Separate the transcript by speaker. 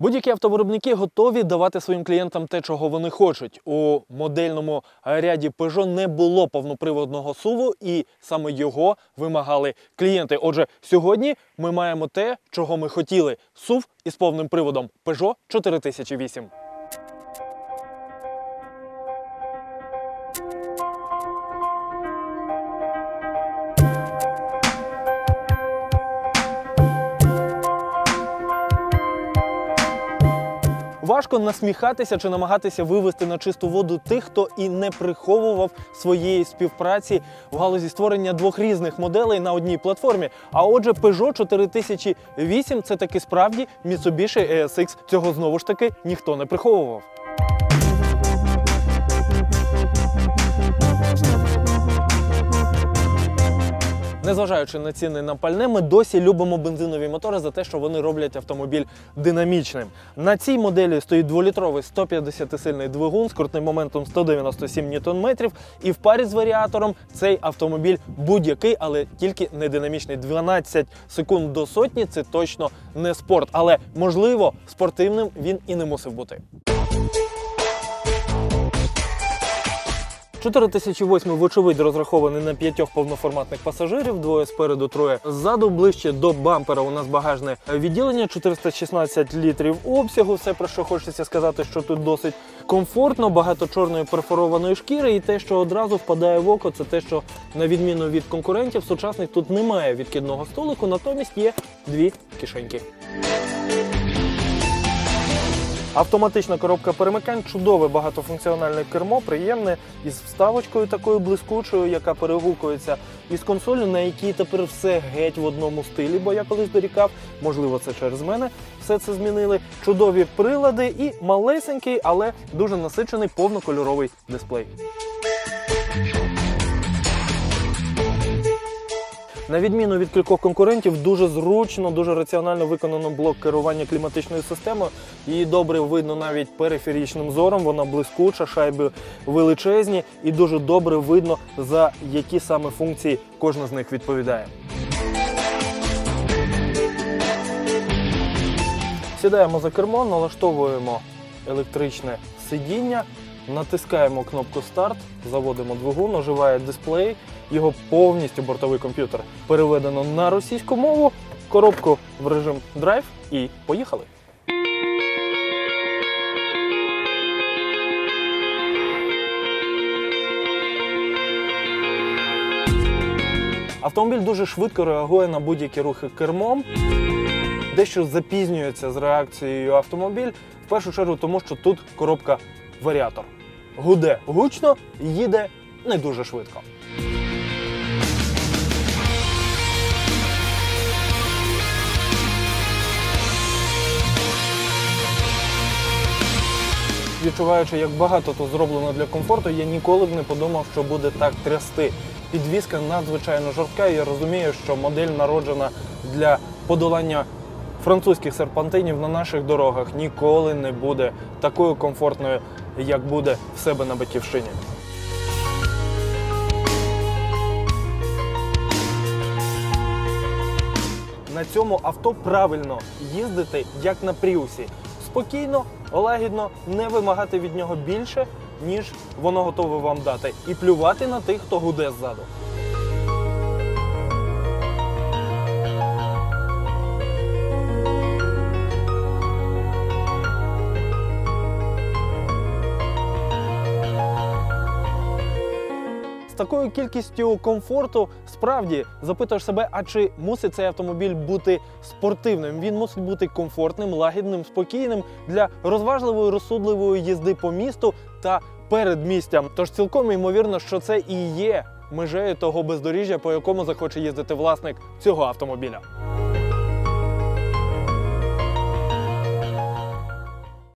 Speaker 1: Будь-які автовиробники готові давати своїм клієнтам те, чого вони хочуть. У модельному ряді Peugeot не було повноприводного суву, і саме його вимагали клієнти. Отже, сьогодні ми маємо те, чого ми хотіли: сув із повним приводом Peugeot 4008. Важко насміхатися чи намагатися вивести на чисту воду тих, хто і не приховував своєї співпраці в галузі створення двох різних моделей на одній платформі. А отже, Peugeot 4008 – це таки справді Mitsubishi ESX. Цього знову ж таки ніхто не приховував. Незважаючи на ціни на пальне, ми досі любимо бензинові мотори за те, що вони роблять автомобіль динамічним. На цій моделі стоїть дволітровий 150-сильний двигун з крутним моментом 197 Нм, і в парі з варіатором цей автомобіль будь-який, але тільки не динамічний. 12 секунд до сотні це точно не спорт, але можливо спортивним він і не мусив бути. 4008 вочевидь розрахований на п'ятьох повноформатних пасажирів, двоє спереду, троє ззаду. Ближче до бампера у нас багажне відділення, 416 літрів обсягу. Все про що хочеться сказати, що тут досить комфортно, багато чорної перфорованої шкіри, і те, що одразу впадає в око, це те, що на відміну від конкурентів, сучасних тут немає відкидного столику, натомість є дві кишеньки. Автоматична коробка перемикань, чудове багатофункціональне кермо, приємне із вставочкою такою блискучою, яка перегукується із консолью, на якій тепер все геть в одному стилі, бо я колись дорікав, можливо, це через мене. Все це змінили. Чудові прилади і малесенький, але дуже насичений повнокольоровий дисплей. На відміну від кількох конкурентів, дуже зручно, дуже раціонально виконано блок керування кліматичною системою. Її добре видно навіть периферічним зором. Вона блискуча, шайби величезні, і дуже добре видно, за які саме функції кожна з них відповідає. Сідаємо за кермо, налаштовуємо електричне сидіння, натискаємо кнопку старт, заводимо двигун, оживає дисплей, його повністю бортовий комп'ютер переведено на російську мову, коробку в режим драйв і поїхали. Автомобіль дуже швидко реагує на будь-які рухи кермом. Дещо запізнюється з реакцією автомобіль, в першу чергу, тому що тут коробка варіатор. Гуде гучно, їде не дуже швидко. Відчуваючи, як багато тут зроблено для комфорту, я ніколи б не подумав, що буде так трясти. Підвізка надзвичайно жорстка, і я розумію, що модель народжена для подолання французьких серпантинів на наших дорогах ніколи не буде такою комфортною, як буде в себе на батьківщині. На цьому авто правильно їздити як на пріусі. Спокійно, лагідно, не вимагати від нього більше, ніж воно готове вам дати, і плювати на тих, хто гуде ззаду. Такою кількістю комфорту справді запитуєш себе, а чи мусить цей автомобіль бути спортивним? Він мусить бути комфортним, лагідним, спокійним для розважливої, розсудливої їзди по місту та передмістям. Тож цілком ймовірно, що це і є межею того бездоріжжя, по якому захоче їздити власник цього автомобіля.